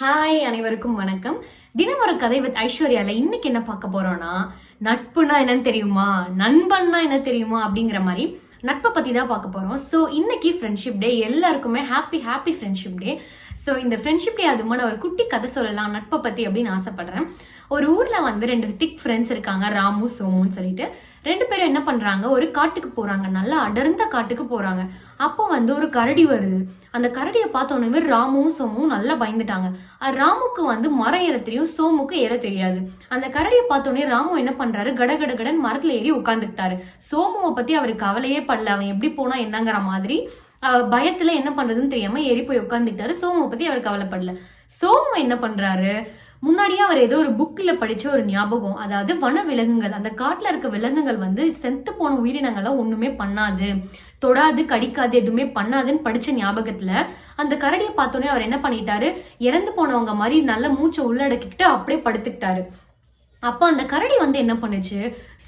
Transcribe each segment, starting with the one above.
Hi அனைவருக்கும் வணக்கம். தினம் ஒரு கதை வித் ஐஸ்வர்யால இன்னைக்கு என்ன பார்க்க போறோம்னா நட்புனா என்னன்னு தெரியுமா? நண்பன்னா என்ன தெரியுமா? அப்படிங்கிற மாதிரி நட்பை பற்றி தான் பார்க்க போகிறோம் ஸோ இன்னைக்கு ஃப்ரெண்ட்ஷிப் டே எல்லாருக்குமே happy happy friendship day so இந்த ஃப்ரெண்ட்ஷிப் டே அதுமான ஒரு குட்டி கதை சொல்லலாம் நட்பை பற்றி அப்படின்னு ஆசைப்படுறேன். ஒரு ஊர்ல வந்து ரெண்டு திக் ஃப்ரெண்ட்ஸ் இருக்காங்க ராமு சோமுன்னு சொல்லிட்டு. ரெண்டு பேரும் என்ன பண்றாங்க? ஒரு காட்டுக்கு போறாங்க. நல்லா அடர்ந்த காட்டுக்கு போறாங்க. அப்போ வந்து ஒரு கரடி வருது. அந்த கரடியை பார்த்தோன்னே உடனே ராமுவும் சோமும் நல்லா பயந்துட்டாங்க. ராமுக்கு வந்து மரம் ஏற தெரியும் சோமுக்கு ஏற தெரியாது. அந்த கரடியை பார்த்தோன்னே ராமு என்ன பண்றாரு? கட கட கடன் மரத்துல ஏறி உட்காந்துக்கிட்டாரு சோமுவை பத்தி அவர் கவலையே படல. அவன் எப்படி போனா என்னங்கிற மாதிரி பயத்துல என்ன பண்றதுன்னு தெரியாம ஏறி போய் உட்காந்துக்கிட்டாரு சோமுவை பத்தி அவர் கவலைப்படல. சோமு என்ன பண்றாரு? முன்னாடியே அவர் ஏதோ ஒரு புக்கில் படித்த ஒரு ஞாபகம். அதாவது வன விலங்குகள் அந்த காட்டில் இருக்க விலங்குகள் வந்து செத்து போன உயிரினங்களை ஒன்றுமே பண்ணாது. தொடாது கடிக்காது எதுவுமே பண்ணாதுன்னு படிச்ச ஞாபகத்துல அந்த கரடியை பார்த்தோன்னே அவர் என்ன பண்ணிட்டாரு? இறந்து போனவங்க மாதிரி நல்ல மூச்சை உள்ளடக்கிக்கிட்டு அப்படியே படுத்துக்கிட்டாரு. அப்போ அந்த கரடி வந்து என்ன பண்ணுச்சு?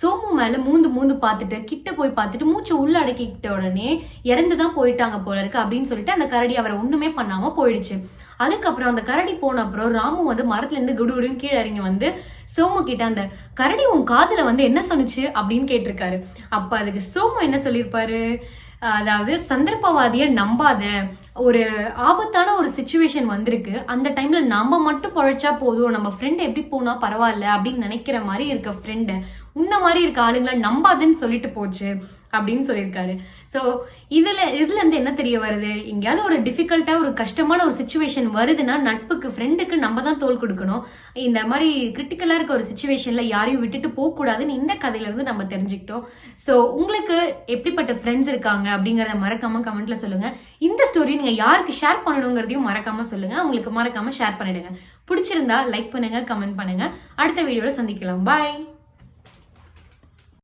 சோமு மேல மூந்து மூந்து பார்த்துட்டு கிட்ட போய் பார்த்துட்டு மூச்சை உள்ள அடக்கிக்கிட்ட உடனே இறந்து தான் போயிட்டாங்க போல இருக்கு அப்படின்னு சொல்லிட்டு அந்த கரடி அவரை ஒண்ணுமே பண்ணாம போயிடுச்சு. அதுக்கப்புறம் அந்த கரடி போன அப்புறம் ராமு வந்து மரத்துல இருந்து குடுகுடுன்னு கீழே இறங்கி வந்து சோமு கிட்ட அந்த கரடி உன் காதுல வந்து என்ன சொன்னுச்சு அப்படின்னு கேட்டிருக்காரு. அப்ப அதுக்கு சோமு என்ன சொல்லியிருப்பாரு? அதாவது சந்தர்ப்பவாதியை நம்பாத ஒரு ஆபத்தான ஒரு சுச்சுவேஷன் வந்திருக்கு. அந்த டைம்ல நம்ம மட்டும் பழைச்சா போதும். நம்ம ஃப்ரெண்ட் எப்படி போனா பரவாயில்ல அப்படின்னு நினைக்கிற மாதிரி இருக்க ஃப்ரெண்டு உன்ன மாதிரி இருக்க ஆளுங்களை நம்பாதுன்னு சொல்லிட்டு போச்சு அப்படின்னு சொல்லியிருக்காரு. ஸோ இதுல இதுல இருந்து என்ன தெரிய வருது? எங்கேயாவது ஒரு டிஃபிகல்ட்டா ஒரு கஷ்டமான ஒரு சுச்சுவேஷன் வருதுன்னா நட்புக்கு ஃப்ரெண்டுக்கு நம்ம தான் தோல் கொடுக்கணும். இந்த மாதிரி கிரிட்டிக்கலா இருக்க ஒரு சுச்சுவேஷன்ல யாரையும் விட்டுட்டு போக கூடாதுன்னு இந்த கதையில இருந்து நம்ம தெரிஞ்சுக்கிட்டோம். ஸோ உங்களுக்கு எப்படிப்பட்ட ஃப்ரெண்ட்ஸ் இருக்காங்க அப்படிங்கறத மறக்காம கமெண்ட்ல சொல்லுங்க. இந்த ஸ்டோரி நீங்க யாருக்கு ஷேர் பண்ணணுங்கிறதையும் மறக்காம சொல்லுங்க. உங்களுக்கு மறக்காம ஷேர் பண்ணிடுங்க. பிடிச்சிருந்தா லைக் பண்ணுங்க கமெண்ட் பண்ணுங்க. அடுத்த வீடியோல சந்திக்கலாம். பாய்